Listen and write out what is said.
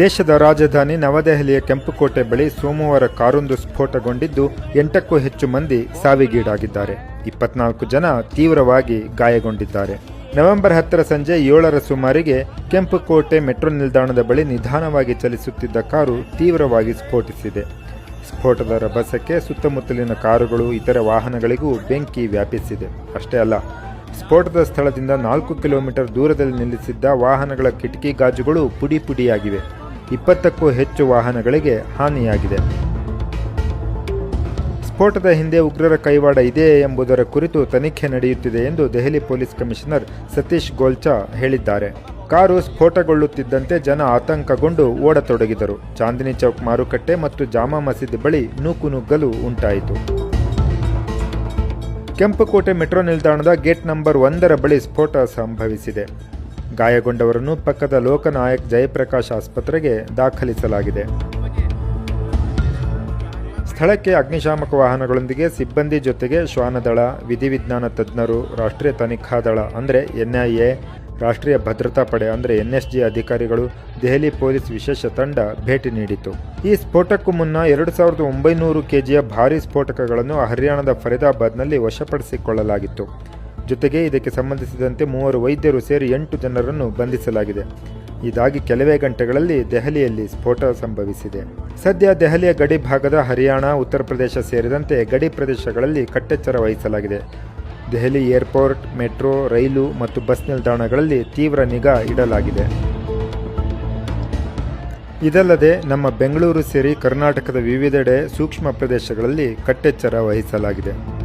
ದೇಶದ ರಾಜಧಾನಿ ನವದೆಹಲಿಯ ಕೆಂಪುಕೋಟೆ ಬಳಿ ಸೋಮವಾರ ಕಾರೊಂದು ಸ್ಫೋಟಗೊಂಡಿದ್ದು, ಎಂಟಕ್ಕೂ ಹೆಚ್ಚು ಮಂದಿ ಸಾವಿಗೀಡಾಗಿದ್ದಾರೆ. ಇಪ್ಪತ್ನಾಲ್ಕು ಜನ ತೀವ್ರವಾಗಿ ಗಾಯಗೊಂಡಿದ್ದಾರೆ. ನವೆಂಬರ್ ಹತ್ತರ ಸಂಜೆ ಏಳರ ಸುಮಾರಿಗೆ ಕೆಂಪುಕೋಟೆ ಮೆಟ್ರೋ ನಿಲ್ದಾಣದ ಬಳಿ ನಿಧಾನವಾಗಿ ಚಲಿಸುತ್ತಿದ್ದ ಕಾರು ತೀವ್ರವಾಗಿ ಸ್ಫೋಟಿಸಿದೆ. ಸ್ಫೋಟದ ರಭಸಕ್ಕೆ ಸುತ್ತಮುತ್ತಲಿನ ಕಾರುಗಳು, ಇತರ ವಾಹನಗಳಿಗೂ ಬೆಂಕಿ ವ್ಯಾಪಿಸಿದೆ. ಅಷ್ಟೇ ಅಲ್ಲ, ಸ್ಫೋಟದ ಸ್ಥಳದಿಂದ ನಾಲ್ಕು ಕಿಲೋಮೀಟರ್ ದೂರದಲ್ಲಿ ನಿಲ್ಲಿಸಿದ್ದ ವಾಹನಗಳ ಕಿಟಕಿ ಗಾಜುಗಳು ಪುಡಿ ಪುಡಿಯಾಗಿವೆ. ಇಪ್ಪತ್ತಕ್ಕೂ ಹೆಚ್ಚು ವಾಹನಗಳಿಗೆ ಹಾನಿಯಾಗಿದೆ. ಸ್ಫೋಟದ ಹಿಂದೆ ಉಗ್ರರ ಕೈವಾಡ ಇದೆಯೇ ಎಂಬುದರ ಕುರಿತು ತನಿಖೆ ನಡೆಯುತ್ತಿದೆ ಎಂದು ದೆಹಲಿ ಪೊಲೀಸ್ ಕಮಿಷನರ್ ಸತೀಶ್ ಗೋಲ್ಚಾ ಹೇಳಿದ್ದಾರೆ. ಕಾರು ಸ್ಫೋಟಗೊಳ್ಳುತ್ತಿದ್ದಂತೆ ಜನ ಆತಂಕಗೊಂಡು ಓಡತೊಡಗಿದರು. ಚಾಂದಿನಿ ಚೌಕ್ ಮಾರುಕಟ್ಟೆ ಮತ್ತು ಜಾಮಾ ಮಸೀದಿ ಬಳಿ ನೂಕುನುಗ್ಗಲು ಉಂಟಾಯಿತು. ಕೆಂಪುಕೋಟೆ ಮೆಟ್ರೋ ನಿಲ್ದಾಣದ ಗೇಟ್ ನಂಬರ್ ಒಂದರ ಬಳಿ ಸ್ಫೋಟ ಸಂಭವಿಸಿದೆ. ಗಾಯಗೊಂಡವರನ್ನು ಪಕ್ಕದ ಲೋಕನಾಯಕ್ ಜಯಪ್ರಕಾಶ್ ಆಸ್ಪತ್ರೆಗೆ ದಾಖಲಿಸಲಾಗಿದೆ. ಸ್ಥಳಕ್ಕೆ ಅಗ್ನಿಶಾಮಕ ವಾಹನಗಳೊಂದಿಗೆ ಸಿಬ್ಬಂದಿ ಜೊತೆಗೆ ಶ್ವಾನದಳ, ವಿಧಿವಿಜ್ಞಾನ ತಜ್ಞರು, ರಾಷ್ಟ್ರೀಯ ತನಿಖಾ ದಳ, ಅಂದರೆ ಎನ್ಐಎ, ರಾಷ್ಟ್ರೀಯ ಭದ್ರತಾ ಪಡೆ, ಅಂದರೆ ಎನ್ಎಸ್ಜಿ ಅಧಿಕಾರಿಗಳು, ದೆಹಲಿ ಪೊಲೀಸ್ ವಿಶೇಷ ತಂಡ ಭೇಟಿ ನೀಡಿತು ಈ ಸ್ಫೋಟಕ್ಕೂ ಮುನ್ನ ಎರಡು ಸಾವಿರದ ಒಂಬೈನೂರು ಕೆಜಿಯ ಭಾರೀ ಸ್ಫೋಟಕಗಳನ್ನು ಹರಿಯಾಣದ ಫರೀದಾಬಾದ್ನಲ್ಲಿ ವಶಪಡಿಸಿಕೊಳ್ಳಲಾಗಿತ್ತು. ಜೊತೆಗೆ ಇದಕ್ಕೆ ಸಂಬಂಧಿಸಿದಂತೆ ಮೂವರು ವೈದ್ಯರು ಸೇರಿ ಎಂಟು ಜನರನ್ನು ಬಂಧಿಸಲಾಗಿದೆ. ಇದಾಗಿ ಕೆಲವೇ ಗಂಟೆಗಳಲ್ಲಿ ದೆಹಲಿಯಲ್ಲಿ ಸ್ಫೋಟ ಸಂಭವಿಸಿದೆ. ಸದ್ಯ ದೆಹಲಿಯ ಗಡಿ ಭಾಗದ ಹರಿಯಾಣ, ಉತ್ತರ ಪ್ರದೇಶ ಸೇರಿದಂತೆ ಗಡಿ ಪ್ರದೇಶಗಳಲ್ಲಿ ಕಟ್ಟೆಚ್ಚರ ವಹಿಸಲಾಗಿದೆ. ದೆಹಲಿ ಏರ್ಪೋರ್ಟ್, ಮೆಟ್ರೋ, ರೈಲು ಮತ್ತು ಬಸ್ ನಿಲ್ದಾಣಗಳಲ್ಲಿ ತೀವ್ರ ನಿಗಾ ಇಡಲಾಗಿದೆ. ಇದಲ್ಲದೆ ನಮ್ಮ ಬೆಂಗಳೂರು ಸೇರಿ ಕರ್ನಾಟಕದ ವಿವಿಧೆಡೆ ಸೂಕ್ಷ್ಮ ಪ್ರದೇಶಗಳಲ್ಲಿ ಕಟ್ಟೆಚ್ಚರ ವಹಿಸಲಾಗಿದೆ.